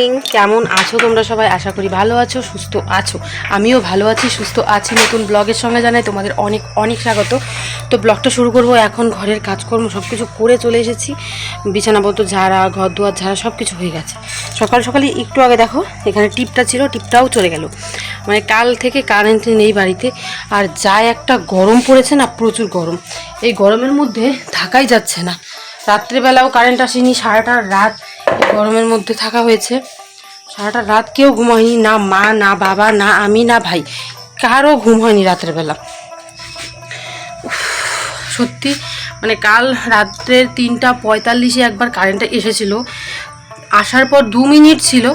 Morning কেমন আছো তোমরা সবাই? আশা করি ভালো আছো, সুস্থ আছো। আমিও ভালো আছি, সুস্থ আছি। নতুন ব্লগের সঙ্গে জানাই তোমাদের অনেক অনেক স্বাগত। তো ব্লগটা শুরু করব এখন, ঘরের কাজকর্ম সব কিছু করে চলে এসেছি। বিছানাপত্র, ঝাড়া ঘর দুয়ার ঝাড়া সব কিছু হয়ে গেছে। সকাল সকালে একটু আগে দেখো, এখানে টিপটা ছিল, টিপটাও চলে গেল। মানে কাল থেকে কারেন্ট নেই বাড়িতে। আর যা একটা গরম পড়েছে না, প্রচুর গরম। এই গরমের মধ্যে থাকাই যাচ্ছে না। রাত্রেবেলাও কারেন্ট আসেনি, সারাটা রাত গরমের মধ্যে থাকা হয়েছে। সারাটা রাত কেউ ঘুমায়নি, না মা, না বাবা, না আমি, না ভাই। কারও ঘুম হয়নি রাতের বেলা। সত্যি মানে কাল রাত্রের তিনটা পঁয়তাল্লিশে একবার কারেন্টটা এসেছিল। আসার পর দু মিনিট ছিল।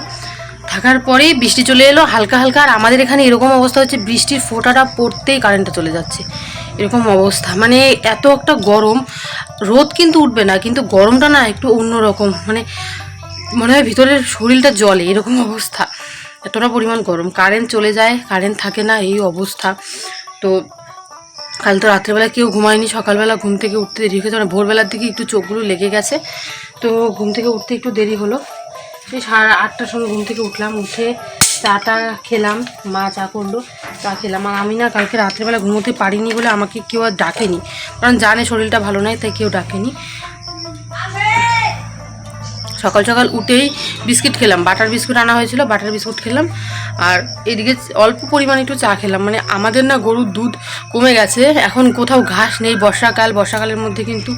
থাকার পরেই বৃষ্টি চলে এলো, হালকা হালকা। আর আমাদের এখানে এরকম অবস্থা হচ্ছে, বৃষ্টির ফোঁটাটা পড়তেই কারেন্টটা চলে যাচ্ছে। এরকম অবস্থা। মানে এত একটা গরম, রোদ কিন্তু উঠবে না, কিন্তু গরমটা না একটু অন্যরকম। মানে মনে হয় ভিতরের শরীরটা জলে, এরকম অবস্থা। এতটা পরিমাণ গরম। কারেন্ট চলে যায়, কারেন্ট থাকে না, এই অবস্থা। তো কাল তো রাত্রেবেলা কেউ ঘুমায়নি, সকালবেলা ঘুম থেকে উঠতে দেরি হয়েছে মানে ভোরবেলার দিকে একটু চোখগুলো লেগে গেছে। তো ঘুম থেকে উঠতে একটু দেরি হলো। সেই সাড়ে আটটার সময় ঘুম থেকে উঠলাম, উঠে চাটা খেলাম, মা চা করল, চা খেলাম। আর আমি না কালকে রাত্রেবেলা ঘুমোতে পারিনি বলে আমাকে কেউ আর ডাকেনি। কারণ জানে শরীরটা ভালো নয় তাই কেউ ডাকেনি। সকাল সকাল উঠেই বিস্কিট খেলাম। বাটার বিস্কুট আনা হয়েছিল, বাটার বিস্কুট খেলাম। আর এদিকে অল্প পরিমাণে একটু চা খেলাম। মানে আমাদের না গরুর দুধ কমে গেছে। এখন কোথাও ঘাস নেই, বর্ষাকাল। বর্ষাকালের মধ্যে কিন্তু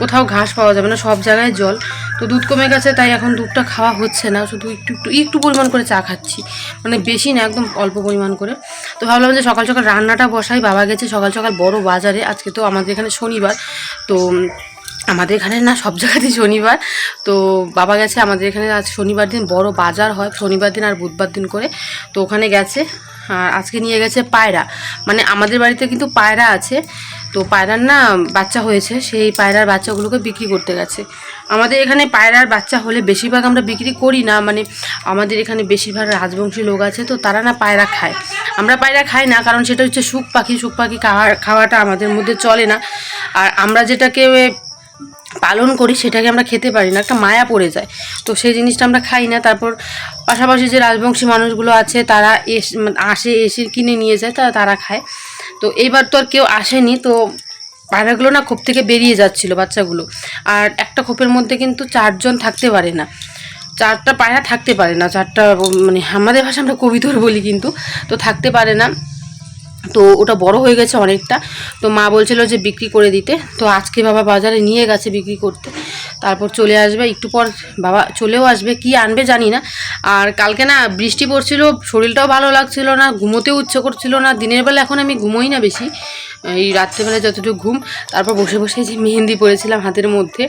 কোথাও ঘাস পাওয়া যাবে না, সব জায়গায় জল। তো দুধ কমে গেছে, তাই এখন দুধটা খাওয়া হচ্ছে না। শুধু একটু একটু একটু পরিমাণ করে চা খাচ্ছি। মানে বেশি না, একদম অল্প পরিমাণ করে। তো ভাবলাম যে সকাল সকাল রান্নাটা বসাই। বাবা গেছে সকাল সকাল বড় বাজারে। আজকে তো আমাদের এখানে শনিবার। তো আমাদের এখানে না সব জায়গাতেই শনিবার। তো বাবা গেছে আমাদের এখানে আজ শনিবার দিন, বড় বাজার হয়, শনিবার দিন আর বুধবার দিন করে। তো ওখানে গেছে, আর আজকে নিয়ে গেছে পায়রা। মানে আমাদের বাড়িতে কিন্তু পায়রা আছে। তো পায়রার না বাচ্চা হয়েছে, সেই পায়রার বাচ্চাগুলোকে বিক্রি করতে গেছে। আমাদের এখানে পায়রার বাচ্চা হলে বেশিরভাগ আমরা বিক্রি করি না মানে আমাদের এখানে বেশিরভাগ রাজবংশী লোক আছে, তো তারা না পায়রা খায়। আমরা পায়রা খাই না, কারণ সেটা হচ্ছে সুখ পাখি সুখ পাখি খাওয়া খাওয়াটা আমাদের মধ্যে চলে না। আর আমরা যেটাকে পালন করি, সেটাকে আমরা খেতে পারি না, একটা মায়া পড়ে যায়। তো সেই জিনিসটা আমরা খাই না, তারপর পাশাপাশি যে রাজবংশী মানুষগুলো আছে, তারা এস মানে আসে, এসে কিনে নিয়ে যায় তারা তারা খায়। তো এইবার তো আর কেউ আসেনি, তো পায়রাগুলো না খোপ থেকে বেরিয়ে যাচ্ছিল, বাচ্চাগুলো। আর একটা খোপের মধ্যে কিন্তু চারজন থাকতে পারে না। চারটা পায়রা থাকতে পারে না, চারটা মানে আমাদের ভাষা আমরা কবিতর বলি কিন্তু, তো থাকতে পারে না। তো ওটা বড় হয়ে গেছে অনেকটা। তো মা বলছিল যে বিক্রি করে দিতে। তো আজকে বাবা বাজারে নিয়ে গেছে বিক্রি করতে। তারপর চলে আসবে। একটু পর বাবা চলেও আসবে। কি আনবে জানি না। আর কালকে না বৃষ্টি পড়ছিল, শরীরটাও ভালো লাগছিল না, ঘুমোতেও ইচ্ছে করছিল না। দিনের বেলা এখন আমি ঘুমোই না বেশি। এই রাত্রেবেলা যতটুকু ঘুম, তারপর বসে বসে যে মেহেন্দি পরেছিলাম হাতের মধ্যে।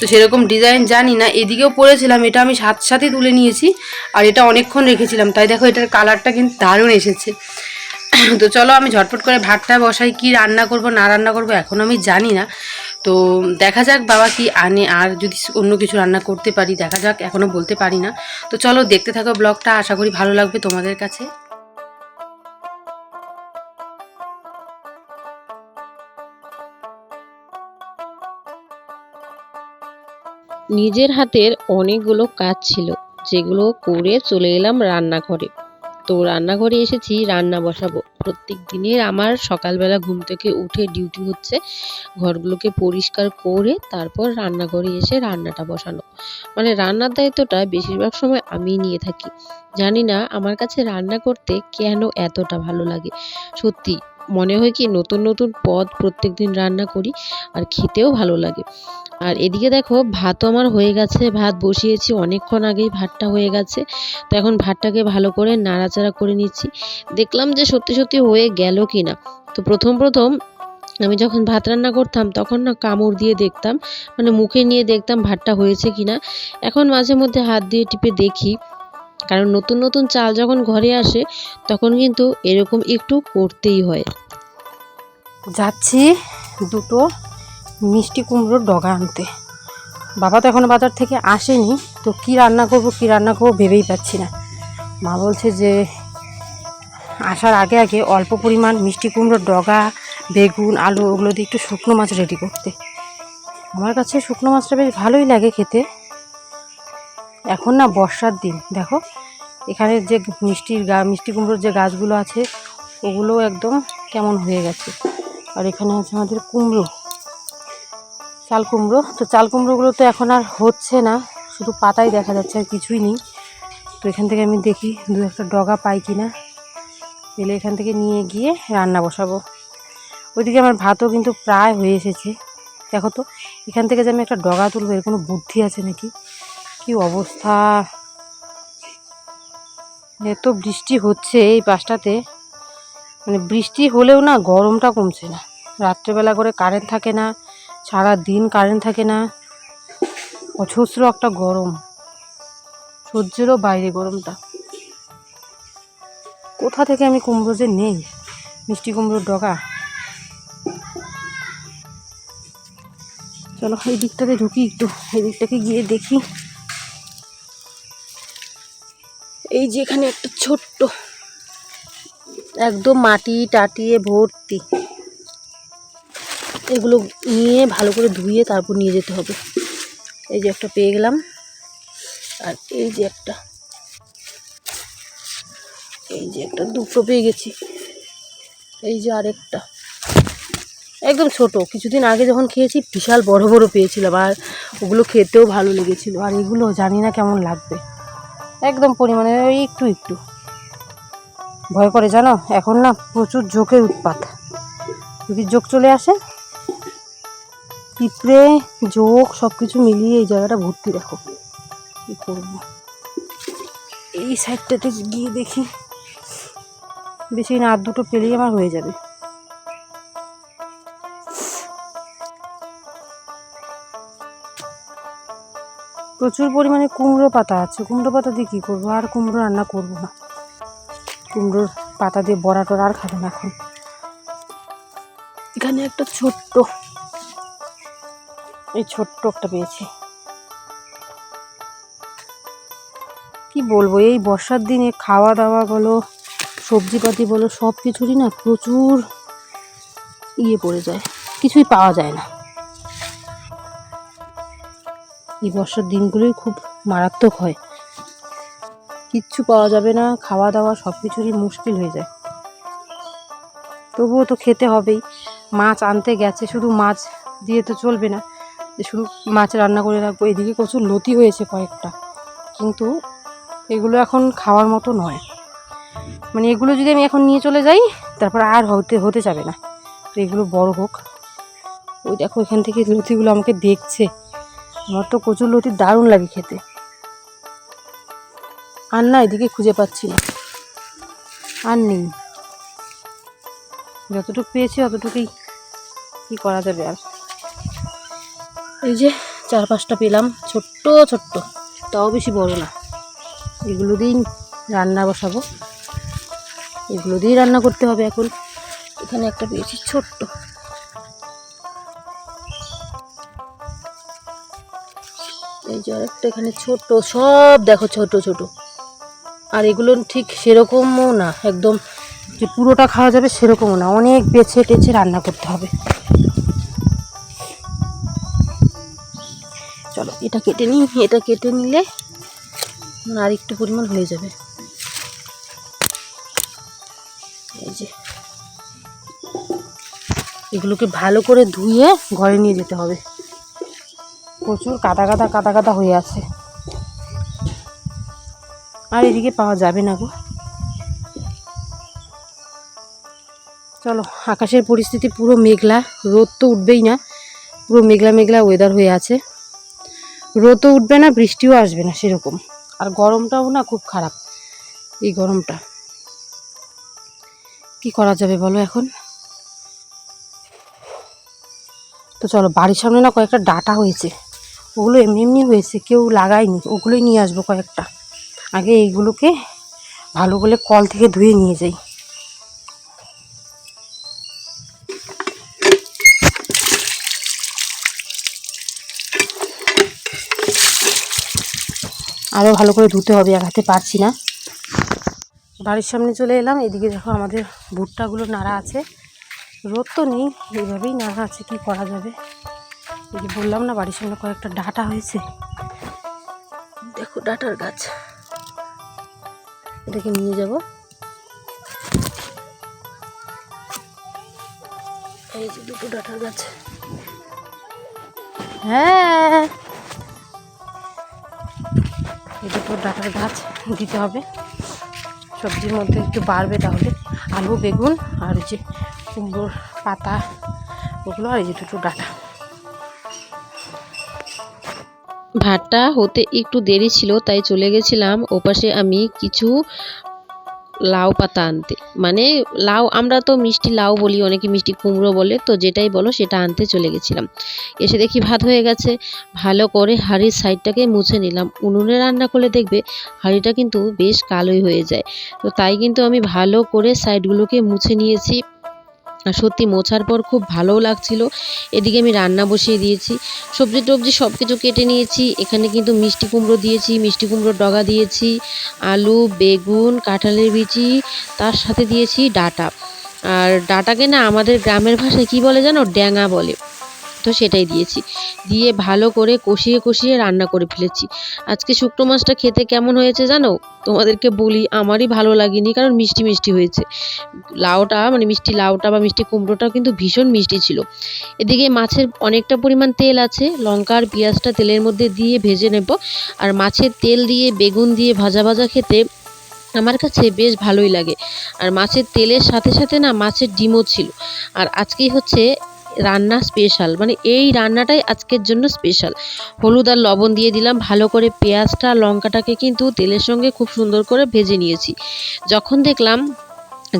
তো সেরকম ডিজাইন জানি না। এদিকেও পরেছিলাম, এটা আমি সাথে সাথে তুলে নিয়েছি। আর এটা অনেকক্ষণ রেখেছিলাম। তাই দেখো এটার কালারটা কিন্তু দারুণ এসেছে। তো চলো আমি ঝটপট করে ভাতটা বসাই, কি রান্না করব, না রান্না করব, এখন আমি জানি না। তো দেখা যাক বাবা কি আনে, আর যদি অন্য কিছু রান্না করতে পারি, দেখা যাক এখনও বলতে পারি না। তো চলো দেখতে থাকো ব্লগটা, আশা করি ভালো লাগবে তোমাদের কাছে। নিজের হাতের অনেকগুলো কাজ ছিল, যেগুলো করে চলে এলাম রান্নাঘরে। তো রান্নাঘরে এসেছি, রান্না বসাবো। প্রত্যেক দিনের আমার সকালবেলা ঘুম থেকে উঠে ডিউটি হচ্ছে, ঘরগুলোকে পরিষ্কার করে তারপর রান্নাঘরে এসে রান্নাটা বসানো। মানে রান্নার দায়িত্বটা বেশিরভাগ সময় আমি নিয়ে থাকি। জানি না আমার কাছে রান্না করতে কেন এতটা ভালো লাগে। সত্যি মনে হয় কি নতুন নতুন পদ প্রত্যেক দিন রান্না করি আর খেতেও ভালো লাগে। আর এদিকে দেখো ভাতও আমার হয়ে গেছে, ভাত বসিয়েছি, অনেকক্ষণ আগেই ভাতটা হয়ে গেছে। তো এখন ভাতটাকে ভালো করে নাড়াচাড়া করে নিচ্ছি। দেখলাম যে সত্যি সত্যি হয়ে গেল কি না তো প্রথম প্রথম আমি যখন ভাত রান্না করতাম তখন না কামড় দিয়ে দেখতাম মানে মুখে নিয়ে দেখতাম ভাতটা হয়েছে কি না এখন মাঝে মধ্যে হাত দিয়ে টিপে দেখি। কারণ নতুন নতুন চাল যখন ঘরে আসে, তখন কিন্তু এরকম একটু করতেই হয়। যাচ্ছি দুটো মিষ্টি কুমড়োর ডগা আনতে। বাবা তো এখনও বাজার থেকে আসেনি, তো কি রান্না করব, কি রান্না করব ভেবেই পাচ্ছি না। মা বলছে যে, আসার আগে আগে অল্প পরিমাণ মিষ্টি কুমড়োর ডগা, বেগুন, আলু, ওগুলো দিয়ে একটু শুকনো মাছ রেডি করতে। আমার কাছে শুকনো মাছটা বেশ ভালোই লাগে খেতে। এখন না বর্ষার দিন, দেখো। এখানে যে মিষ্টির গা, মিষ্টি কুমড়োর যে গাছগুলো আছে ওগুলো একদম কেমন হয়ে গেছে। আর এখানে আছে আমাদের কুমড়ো, চাল কুমড়ো। তো চাল কুমড়োগুলো তো এখন আর হচ্ছে না, শুধু পাতাই দেখা যাচ্ছে, আর কিছুই নেই। তো এখান থেকে আমি দেখি দু একটা ডগা পাই কি না পেলে এখান থেকে নিয়ে গিয়ে রান্না বসাবো। ওইদিকে আমার ভাতও কিন্তু প্রায় হয়ে এসেছে। দেখো তো, এখান থেকে যে আমি একটা ডগা তুলবো, এর কোনো বুদ্ধি আছে নাকি? কি অবস্থা? এত বৃষ্টি হচ্ছে এই পাশটাতে। মানে বৃষ্টি হলেও না গরমটা কমছে না। রাত্রেবেলা করে কারেন্ট থাকে না, সারা দিন কারেন্ট থাকে না। অজস্র একটা গরম। সহ্যেরও বাইরে গরমটা। কোথা থেকে আমি কুমড়ো যে নেই? মিষ্টি কুমড়োর ডগা। চলো এই দিকটাতে ঢুকি একটু। এই দিকটাকে গিয়ে দেখি। এই যে এখানে একটা ছোট্ট, একদম মাটি টাটিয়ে ভর্তি। এগুলো নিয়ে ভালো করে ধুয়ে তারপর নিয়ে যেতে হবে। এই যে একটা পেয়ে গেলাম। আর এই যে একটা, এই যে একটা, দুটো পেয়ে গেছি। এই যে আরেকটা, একদম ছোট। কিছুদিন আগে যখন খেয়েছি, বিশাল বড় বড় পেয়েছিলাম। আর ওগুলো খেতেও ভালো লেগেছিল। আর এগুলো জানি না কেমন লাগবে। একদম পরিমাণে ওই একটু একটু। ভয় করে জানো? এখন না প্রচুর জোকের উৎপাত। যদি জোক চলে আসে, পিঁপড়ে জোক সব কিছু মিলিয়ে এই জায়গাটা ভর্তি দেখো কী করব? এই সাইডটাতে গিয়ে দেখি। বেশি না, আর দুটো পেলেই আমার হয়ে যাবে। প্রচুর পরিমাণে কুমড়ো পাতা আছে। কুমড়ো পাতা দিয়ে কী করব? আর কুমড়ো রান্না করব না। কুমড়োর পাতা দিয়ে বড়া টড়া আর খাবে না এখন। এখানে একটা ছোট্ট, এই ছোট্ট একটা পেয়েছি। কি বলব? এই বর্ষার দিনে খাওয়া দাওয়া বলো, সবজিপাতি বলো সব কিছুরই না প্রচুর ইয়ে পড়ে যায়। কিছুই পাওয়া যায় না। এই বর্ষার দিনগুলোই খুব মারাত্মক হয়। কিচ্ছু পাওয়া যাবে না খাওয়া দাওয়া সব কিছুরই মুশকিল হয়ে যায়। তবুও তো খেতে হবেই। মাছ আনতে গেছে, শুধু মাছ দিয়ে তো চলবে না। যে শুধু মাছ রান্না করে রাখব, এদিকে প্রচুর লতি হয়েছে কয়েকটা। কিন্তু এগুলো এখন খাওয়ার মতো নয়। মানে এগুলো যদি আমি এখন নিয়ে চলে যাই, তারপর আর হতে হতে যাবে না। তো এগুলো বড় হোক। ওই দেখো, এখান থেকে লতিগুলো আমাকে দেখছে। আমার তো কচুর লতি দারুণ লাগে খেতে। আর না, এদিকে খুঁজে পাচ্ছি না। আর নেই। যতটুকু পেয়েছি অতটুকুই কি করা যাবে আর? এই যে চার পাঁচটা পেলাম, ছোট্ট ছোট্ট। তাও বেশি বড় না। এগুলো দিয়েই রান্না বসাবো। এগুলো দিয়েই রান্না করতে হবে এখন। এখানে একটা পেয়েছি ছোট্ট। এই যে আরেকটা এখানে ছোট, সব দেখো ছোট ছোট। আর এগুলো ঠিক সেরকমও না, একদম যে পুরোটা খাওয়া যাবে সেরকমও না, অনেক বেছে টেছে রান্না করতে হবে। চলো, এটা কেটে নিই, এটা কেটে নিলে আর একটু পরিমাণ হয়ে যাবে। এই যে। এগুলোকে ভালো করে ধুয়ে ঘরে নিয়ে যেতে হবে। প্রচুর কাদা কাদা কাদা কাদা হয়ে আছে। আর এদিকে পাওয়া যাবে না গো। চলো, আকাশের পরিস্থিতি পুরো মেঘলা, রোদ তো উঠবেই না। পুরো মেঘলা মেঘলা ওয়েদার হয়ে আছে। রোদও উঠবে না, বৃষ্টিও আসবে না সেরকম। আর গরমটাও না খুব খারাপ, এই গরমটা। কি করা যাবে বলো এখন? তো চলো, বাড়ির সামনে না কয়েকটা ডাটা হয়েছে। ওগুলো এমনি এমনি হয়েছে, কেউ লাগায়নি। ওগুলোই নিয়ে আসব কয়েকটা। আগে এইগুলোকে ভালো করে কল থেকে ধুয়ে নিয়ে যাই। আরও ভালো করে ধুতে হবে, এক হাতে পারছি না। বাড়ির সামনে চলে এলাম, এদিকে দেখো আমাদের ভুট্টাগুলো নাড়া আছে। রোদ তো নেই, এইভাবেই নাড়া আছে, কি করা যাবে? এই যে বললাম না, বাড়ির সামনে কয়েকটা ডাটা হয়েছে। দেখো ডাটার গাছ। এটাকে নিয়ে যাব। এই যে দুটো ডাটার গাছ। হ্যাঁ। এই দুটো ডাটার গাছ দিতে হবে। সবজির মধ্যে একটু বাড়বে তাহলে। আলু, বেগুন আর যে কুমড়োর পাতা, ওগুলো আর এই যে দুটো ডাটা। ভাতটা হতে একটু দেরি ছিল, তাই চলে গেছিলাম। ওপাশে আমি কিছু লাউ পাতা আনতে। মানে লাউ, আমরা তো মিষ্টি লাউ বলি, অনেকে মিষ্টি কুমড়ো বলে, তো যেটাই বলো সেটা আনতে চলে গেছিলাম। এসে দেখি ভাত হয়ে গেছে। ভালো করে হাঁড়ির সাইডটাকে মুছে নিলাম। উনুনে রান্না করলে দেখবে হাঁড়িটা কিন্তু বেশ কালোই হয়ে যায়। তো তাই কিন্তু আমি ভালো করে সাইডগুলোকে মুছে নিয়েছি। সত্যি মোছার পর খুব ভালোও লাগছিল। এদিকে আমি রান্না বসিয়ে দিয়েছি। সবজি টবজি সব কিছু কেটে নিয়েছি। এখানে কিন্তু মিষ্টি কুমড়ো দিয়েছি, মিষ্টি কুমড়োর ডগা দিয়েছি, আলু, বেগুন, কাঁঠালের বিচি, তার সাথে দিয়েছি ডাটা। আর ডাটাকে না আমাদের গ্রামের ভাষায় কি বলে জানো? ড্যাঙা বলে। তো সেটাই দিয়েছি। দিয়ে ভালো করে কষিয়ে কষিয়ে রান্না করে ফেলেছি। আজকে শুক্তো মাছটা খেতে কেমন হয়েছে জানো? তোমাদেরকে বলি, আমারই ভালো লাগেনি কারণ মিষ্টি মিষ্টি হয়েছে। লাউটা মানে মিষ্টি লাউটা বা মিষ্টি কুমড়োটা কিন্তু ভীষণ মিষ্টি ছিল। এদিকে মাছের অনেকটা পরিমাণ তেল আছে। লঙ্কা আর পেঁয়াজটা তেলের মধ্যে দিয়ে ভেজে নেব। আর মাছের তেল দিয়ে, বেগুন দিয়ে ভাজা ভাজা খেতে আমার কাছে বেশ ভালোই লাগে। আর মাছের তেলের সাথে সাথে না মাছের ডিমও ছিল। আর আজকেই হচ্ছে রান্না স্পেশাল মানে এই রান্নাটাই আজকের জন্য স্পেশাল হলুদ আর লবণ দিয়ে দিলাম, ভালো করে পেঁয়াজটা, লঙ্কাটাকে কিন্তু তেলের সঙ্গে খুব সুন্দর করে ভেজে নিয়েছি। যখন দেখলাম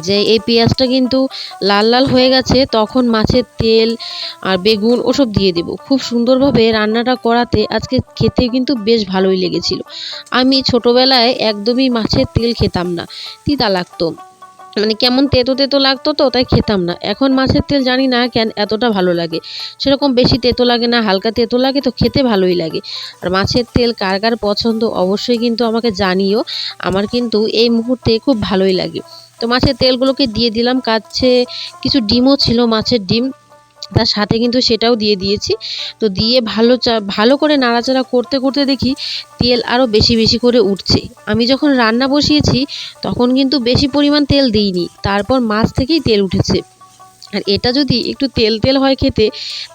যে এই পেঁয়াজটা কিন্তু লাল লাল হয়ে গেছে, তখন মাছের তেল আর বেগুন ওসব দিয়ে দেবো। খুব সুন্দরভাবে রান্নাটা করাতে আজকে খেতে কিন্তু বেশ ভালোই লেগেছিল। আমি ছোটোবেলায় একদমই মাছের তেল খেতাম না। তিতা লাগতো। মানে কেমন তেতো তেতো লাগতো তো, তাই খেতাম না। এখন মাছের তেল জানি না কেন এতটা ভালো লাগে। সেরকম বেশি তেতো লাগে না, হালকা তেতো লাগে তো খেতে ভালোই লাগে। আর মাছের তেল কার কার পছন্দ অবশ্যই কিন্তু আমাকে জানিও। আমার কিন্তু এই মুহূর্তে খুব ভালোই লাগে। তো মাছের তেলগুলোকে দিয়ে দিলাম, কাছে কিছু ডিমও ছিল মাছের ডিম। তার সাথে কিন্তু সেটাও দিয়ে দিয়েছি। তো দিয়ে ভালো চা, ভালো করে নাড়াচাড়া করতে করতে দেখি তেল আরও বেশি বেশি করে উঠছে। আমি যখন রান্না বসিয়েছি তখন কিন্তু বেশি পরিমাণ তেল দিইনি। তারপর মাছ থেকেই তেল উঠেছে। আর এটা যদি একটু তেল তেল হয় খেতে,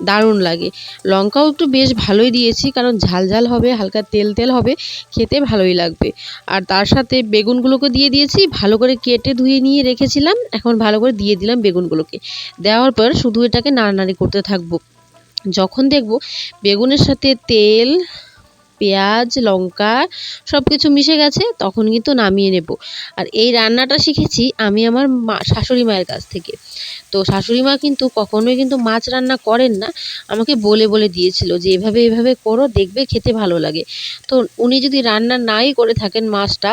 দারুণ লাগে। লঙ্কাও একটু বেশ ভালোই দিয়েছি, কারণ ঝাল ঝাল হবে, হালকা তেল তেল হবে, খেতে ভালোই লাগবে। আর তার সাথে বেগুনগুলোকে দিয়ে দিয়েছি, ভালো করে কেটে ধুয়ে নিয়ে রেখেছিলাম, এখন ভালো করে দিয়ে দিলাম বেগুনগুলোকে। দেওয়ার পর শুধু এটাকে নাড়ানাড়ি করতে থাকব। যখন দেখব বেগুনের সাথে তেল পেঁয়াজ, লঙ্কা সব কিছু মিশে গেছে, তখন কিন্তু নামিয়ে নেব। আর এই রান্নাটা শিখেছি আমি আমার মা, শাশুড়ি মায়ের কাছ থেকে। তো শাশুড়ি মা কিন্তু কখনোই কিন্তু মাছ রান্না করেন না। আমাকে বলে বলে দিয়েছিল যে, এভাবে এভাবে করো, দেখবে খেতে ভালো লাগে। তো উনি যদি রান্না নাই করে থাকেন মাছটা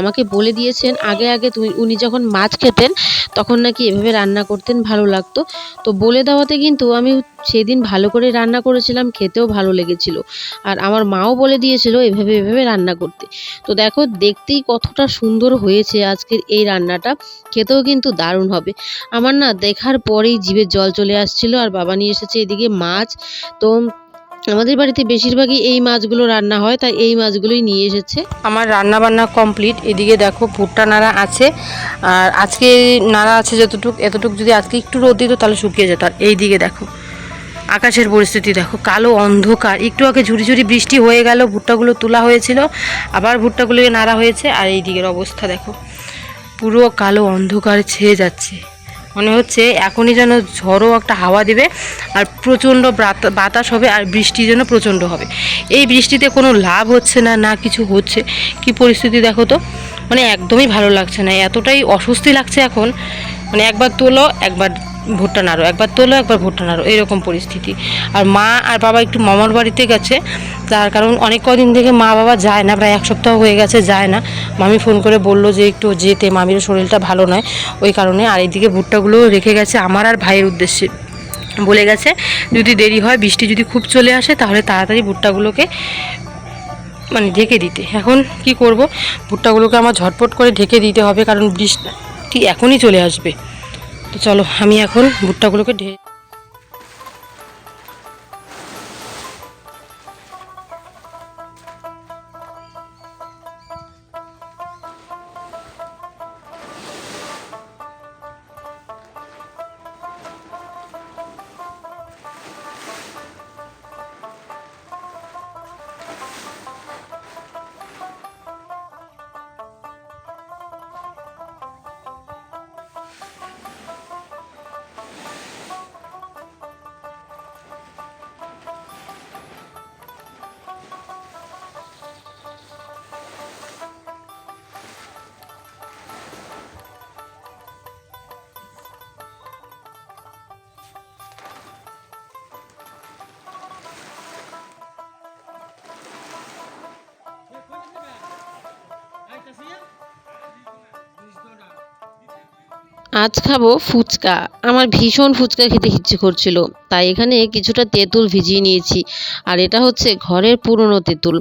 আমাকে বলে দিয়েছেন, আগে আগে তুমি উনি যখন মাছ খেতেন, তখন নাকি এভাবে রান্না করতেন, ভালো লাগতো। তো বলে দেওয়াতে কিন্তু আমি সেদিন ভালো করে রান্না করেছিলাম, খেতেও ভালো লেগেছিল। আর আমার মাও বলে দিয়েছিল এভাবে এভাবে রান্না করতে। তো দেখো, দেখতেই কতটা সুন্দর হয়েছে আজকের এই রান্নাটা। খেতেও কিন্তু দারুণ হবে। আমার না দেখার পরেই জিভে জল চলে আসছিল, আর বাবা নিয়ে এসেছে এদিকে মাছ তো আমাদের বাড়িতে বেশিরভাগই এই মাছগুলো রান্না হয়, তাই এই মাছগুলোই নিয়ে এসেছে। আমার রান্না বান্না কমপ্লিট, এদিকে দেখো ভুট্টা নাড়া আছে, আর আজকে নাড়া আছে যতটুক, এতটুক যদি আজকে একটু রোদ দিত তাহলে শুকিয়ে যেত। আর এই দিকে দেখো, আকাশের পরিস্থিতি দেখো, কালো অন্ধকার। একটু আগে ঝুড়ি ঝুড়ি বৃষ্টি হয়ে গেল, ভুট্টাগুলো তোলা হয়েছিল, আবার ভুট্টাগুলোকে নাড়া হয়েছে, আর এই দিকের অবস্থা দেখো, পুরো কালো অন্ধকার ছেয়ে যাচ্ছে। মনে হচ্ছে এখনই যেন ঝড়ও একটা হাওয়া দেবে আর প্রচণ্ড বাতা- বাতাস হবে আর বৃষ্টি যেন প্রচণ্ড হবে। এই বৃষ্টিতে কোনো লাভ হচ্ছে না না কিছু হচ্ছে? কি পরিস্থিতি দেখো তো? মানে একদমই ভালো লাগছে না, এতটাই অস্বস্তি লাগছে এখন। মানে একবার তোলো, একবার ভুট্টা নাড়ো, একবার তোলো, একবার ভুট্টা নাড়ো, এরকম পরিস্থিতি। আর মা আর বাবা একটু মামার বাড়িতে গেছে, তার কারণ অনেক কদিন থেকে মা বাবা যায় না, প্রায় এক সপ্তাহ হয়ে গেছে, যায় না। মামি ফোন করে বলল যে একটু যেতে, মামির শরীরটা ভালো নয়, ওই কারণে আর এইদিকে ভুট্টাগুলো রেখে গেছে আমার আর ভাইয়ের উদ্দেশ্যে। বলে গেছে, যদি দেরি হয়, বৃষ্টি যদি খুব চলে আসে, তাহলে তাড়াতাড়ি ভুট্টাগুলোকে মানে ঢেকে দিতে। এখন কি করব? ভুট্টাগুলোকে আমার ঝটপট করে ঢেকে দিতে হবে, কারণ বৃষ্টি এখনই চলে আসবে। তো চলো আমি এখন ভুট্টাগুলোকে ঢে আজ খাব ফুচকা। আমার ভীষণ ফুচকা খেতে ইচ্ছে করছিল, তাই এখানে কিছুটা তেঁতুল ভিজিয়ে নিয়েছি। আর এটা হচ্ছে ঘরের পুরনো তেঁতুল।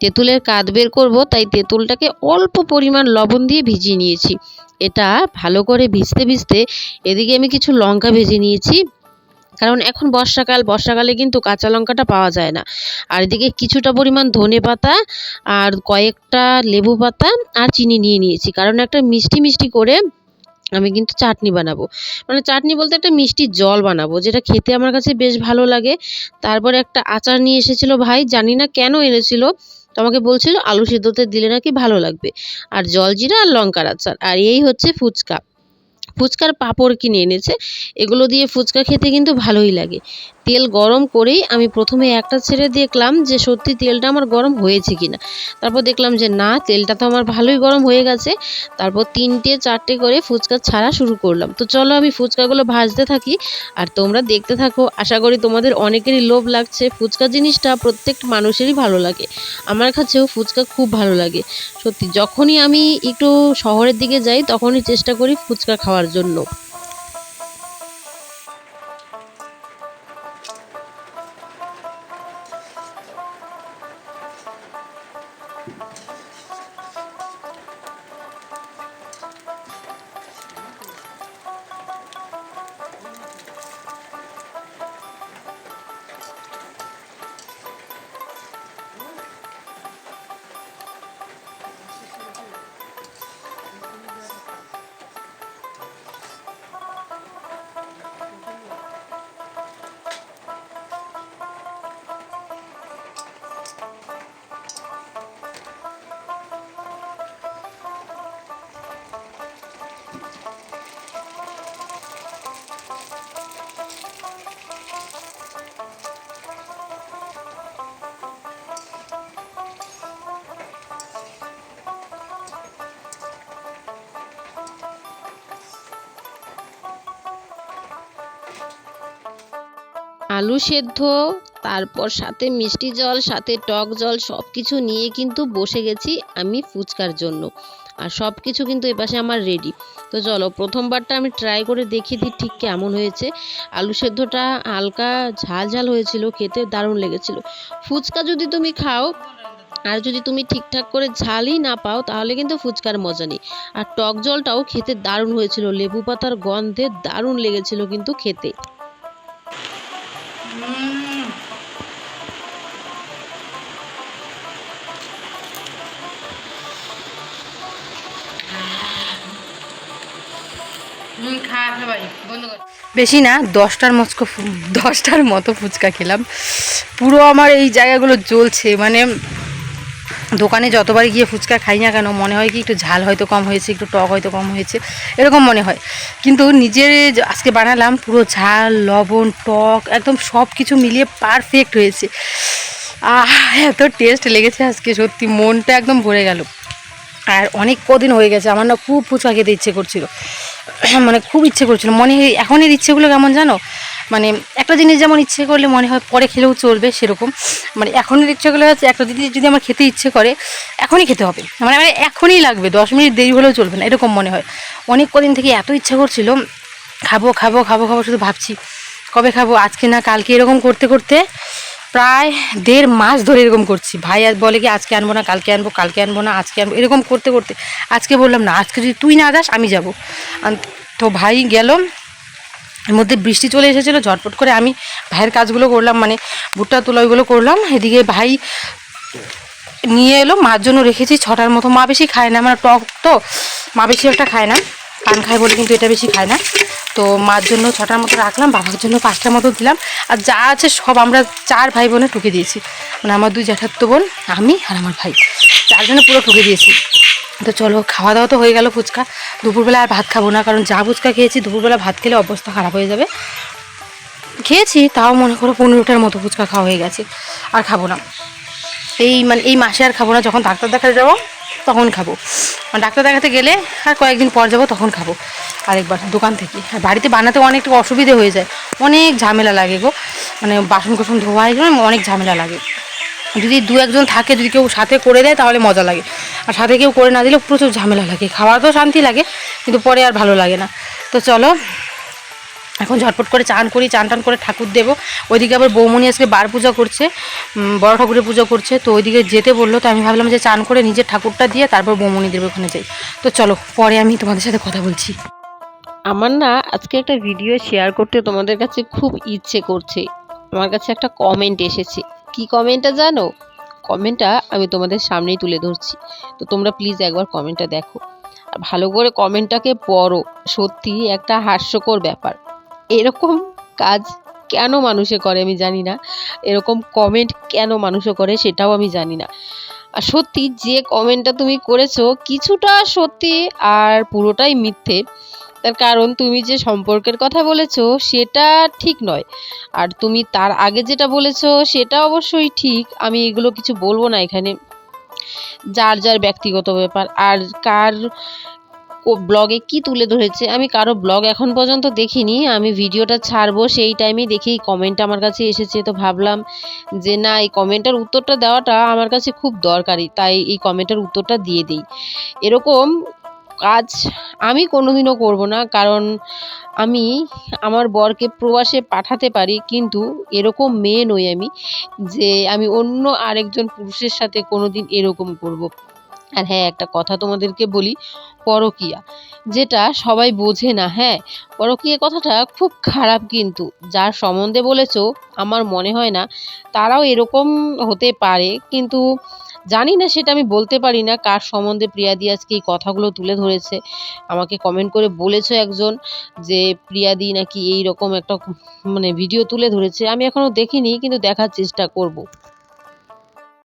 তেঁতুলের কাঁধ বের করব, তাই তেঁতুলটাকে অল্প পরিমাণ লবণ দিয়ে ভিজিয়ে নিয়েছি। এটা ভালো করে ভিজতে ভিজতে এদিকে আমি কিছু লঙ্কা ভেজে নিয়েছি। কারণ এখন বর্ষাকাল, বর্ষাকালে কিন্তু কাঁচা লঙ্কাটা পাওয়া যায় না। আর এদিকে কিছুটা পরিমাণ ধনে পাতা আর কয়েকটা লেবু পাতা আর চিনি নিয়ে নিয়েছি। কারণ একটা মিষ্টি মিষ্টি করে আমি কিন্তু চাটনি বানাবো। মানে চাটনি বলতে একটা মিষ্টি জল বানাবো, যেটা খেতে আমার কাছে বেশ ভালো লাগে। তারপরে একটা আচার নিয়ে এসেছিল ভাই, জানি না কেন এনেছিল। তোমাকে বলছিল, আলু সিদ্ধতে দিলে নাকি ভালো লাগবে। আর জলজিরা আর লঙ্কার আচার। আর এই হচ্ছে ফুচকা। ফুচকার পাঁপড় কিনে এনেছে। এগুলো দিয়ে ফুচকা খেতে কিন্তু ভালোই লাগে। তেল গরম করেই আমি প্রথমে একটা ছেড়ে দেখলাম যে সত্যি তেলটা আমার গরম হয়েছে কিনা। তারপর দেখলাম যে না, তেলটা তো আমার ভালোই গরম হয়ে গেছে। তারপর তিনটে চারটে করে ফুচকা ছাড়া শুরু করলাম। তো চলো আমি ফুচকাগুলো ভাজতে থাকি আর তোমরা দেখতে থাকো। আশা করি তোমাদের অনেকেরই লোভ লাগছে। ফুচকা জিনিসটা প্রত্যেক মানুষেরই ভালো লাগে। আমার কাছেও ফুচকা খুব ভালো লাগে। সত্যি, যখনই আমি একটু শহরের দিকে যাই, তখনই চেষ্টা করি ফুচকা খাওয়ার জন্য। আলু সেদ্ধ, তারপর সাথে মিষ্টি জল, সাথে টক জল সব কিছু নিয়ে কিন্তু বসে গেছি আমি ফুচকার জন্য। আর সব কিছু কিন্তু এপাশে আমার রেডি তো চলো, প্রথমবারটা আমি ট্রাই করে দেখিয়ে দিই ঠিক কেমন হয়েছে। আলু সেদ্ধটা হালকা ঝাল ঝাল হয়েছিল, খেতে দারুণ লেগেছিল। ফুচকা যদি তুমি খাও, আর যদি তুমি ঠিকঠাক করে ঝালই না পাও, তাহলে কিন্তু ফুচকার মজা নেই। আর টক জলটাও খেতে দারুণ হয়েছিল, লেবু পাতার গন্ধে দারুণ লেগেছিল কিন্তু খেতে। বেশি না দশটার মস্কো দশটার মতো ফুচকা খেলাম। পুরো আমার এই জায়গাগুলো জ্বলছে মানে দোকানে যতবার গিয়ে ফুচকা খাই না কেন, মনে হয় কি একটু ঝাল হয়তো কম হয়েছে, একটু টক হয়তো কম হয়েছে, এরকম মনে হয়। কিন্তু নিজের আজকে বানালাম, পুরো ঝাল, লবণ, টক, একদম সব কিছু মিলিয়ে পারফেক্ট হয়েছে। আহ, এত টেস্ট লেগেছে আজকে, সত্যি মনটা একদম ভরে গেল। আর অনেক কদিন হয়ে গেছে, আমার না খুব ফুচকা খেতে ইচ্ছে করছিল। মানে খুব ইচ্ছে করছিল। মনে এখনের ইচ্ছেগুলো কেমন জানো? মানে একটা জিনিস যেমন ইচ্ছে করলে মনে হয় পরে খেলেও চলবে সেরকম। মানে এখনের ইচ্ছেগুলো হচ্ছে একটা জিনিস যদি আমার খেতে ইচ্ছে করে, এখনই খেতে হবে। মানে আমার এখনই লাগবে, দশ মিনিট দেরি হলেও চলবে না, এরকম মনে হয়। অনেক কদিন থেকে এত ইচ্ছা করছিল, খাব খাব খাব খাব শুধু ভাবছি, কবে খাব, আজকে না কালকে এরকম করতে করতে প্রায় দেড় মাস ধরে এরকম করছি। ভাই আর বলে কি, আজকে আনব না, কালকে আনব কালকে আনব না, আজকে আনব, এরকম করতে করতে। আজকে বললাম না, আজকে যদি তুই না যাস, আমি যাব। তো ভাই গেল এর মধ্যে বৃষ্টি চলে এসেছিল, ঝটপট করে আমি ভাইয়ের কাজগুলো করলাম মানে ভুট্টা তোলা ওইগুলো করলাম, এদিকে ভাই নিয়ে এলো, মার জন্য রেখেছি, ছটার মতো মা বেশি খায় না মানে টক তো, মা বেশি একটা খায় না। পান খায় বলে কিন্তু এটা বেশি খায় না। তো মার জন্য ছটার মতো রাখলাম, বাবার জন্য পাঁচটার মতো দিলাম। আর যা আছে সব আমরা চার ভাই বোনে ঠুকে দিয়েছি। মানে আমার দুই জ্যাঠাত্তো বোন, আমি আর আমার ভাই। চারজনে পুরো ঠুকে দিয়েছি। তো চলো খাওয়া দাওয়া তো হয়ে গেল ফুচকা। দুপুরবেলা আর ভাত খাব না, কারণ যা ফুচকা খেয়েছি, দুপুরবেলা ভাত খেলে অবস্থা খারাপ হয়ে যাবে। খেয়েছি, তাও মনে করো পনেরোটার মতো ফুচকা খাওয়া হয়ে গেছে। আর খাব না। এই মানে এই মাসে আর খাব না, যখন ডাক্তার দেখাতে যাব, তখন খাব। আর ডাক্তার দেখাতে গেলে আর কয়েকদিন পর যাব তখন খাব আরেকবার দোকান থেকে। আর বাড়িতে বানাতে অনেকটা অসুবিধে হয়ে যায়। অনেক ঝামেলা লাগে গো। মানে বাসন কুসন ধোয়া এগুলো অনেক ঝামেলা লাগে। যদি দু একজন থাকে, যদি কেউ সাথে করে দেয় তাহলে মজা লাগে। আর সাথে কেউ করে না দিলে প্রচুর ঝামেলা লাগে। খাওয়া তো শান্তি লাগে, কিন্তু পরে আর ভালো লাগে না। তো চলো এখন ঝটপট করে চান করি, চান টান করে ঠাকুর দেবো। ওইদিকে আবার বৌমনি আজকে বার পূজা করছে বড় ঠাকুরের পুজো করছে। তো ওইদিকে যেতে বলল, তো আমি ভাবলাম যে চান করে নিজের ঠাকুরটা দিয়ে তারপর বৌমনিদের ওখানে যাই। তো চলো, পরে আমি তোমাদের সাথে কথা বলছি। আমার না আজকে একটা ভিডিও শেয়ার করতে তোমাদের কাছে খুব ইচ্ছে করছে। আমার কাছে একটা কমেন্ট এসেছে। কি কমেন্টটা জানো? কমেন্টটা আমি তোমাদের সামনেই তুলে ধরছি। তো তোমরা প্লিজ একবার কমেন্টটা দেখো। ভালো করে কমেন্টটাকে পড়ো। সত্যি একটা হাস্যকর ব্যাপার। এরকম কাজ কেন মানুষে করে আমি জানি না। এরকম কমেন্ট কেন মানুষে করে সেটাও আমি জানি না। আর সত্যি যে কমেন্টটা তুমি করেছ কিছুটা সত্যি আর পুরোটাই মিথ্যে। তার কারণ তুমি যে সম্পর্কের কথা বলেছ সেটা ঠিক নয়। আর তুমি তার আগে যেটা বলেছ সেটা অবশ্যই ঠিক। আমি এগুলো কিছু বলব না এখানে। যার যার ব্যক্তিগত ব্যাপার। আর কার ব্লগে কি তুলে ধরেছে, আমি কারও ব্লগ এখন পর্যন্ত দেখিনি, আমি ভিডিওটা ছাড়বো সেই টাইমেই দেখেই কমেন্ট আমার কাছে এসেছে, তো ভাবলাম যে না, এই কমেন্টের উত্তরটা দেওয়াটা আমার কাছে খুব দরকারি, তাই এই কমেন্টের উত্তরটা দিয়ে দিই। এরকম কাজ আমি কোনোদিনও করব না, কারণ আমি আমার বরকে প্রবাসে পাঠাতে পারি, কিন্তু এরকম মেয়ে নই আমি যে আমি অন্য আরেকজন পুরুষের সাথে কোনোদিন এরকম করব। আর হ্যাঁ একটা কথা তোমাদেরকে বলি, পরকীয়া। যেটা সবাই বোঝে না হ্যাঁ? পরকীয়া কথাটা খুব খারাপ কিন্তু। যার সম্বন্ধে বলেছ, আমার মনে হয় না, তারাও এরকম হতে পারে। কিন্তু জানি না সেটা আমি বলতে পারি না, কার সম্বন্ধে প্রিয়াদি আজকে এই কথাগুলো তুলে ধরেছে। আমাকে কমেন্ট করে বলেছ একজন যে প্রিয়াদি নাকি এই রকম একটা মানে ভিডিও তুলে ধরেছে। আমি এখনও দেখিনি, কিন্তু দেখার চেষ্টা করব।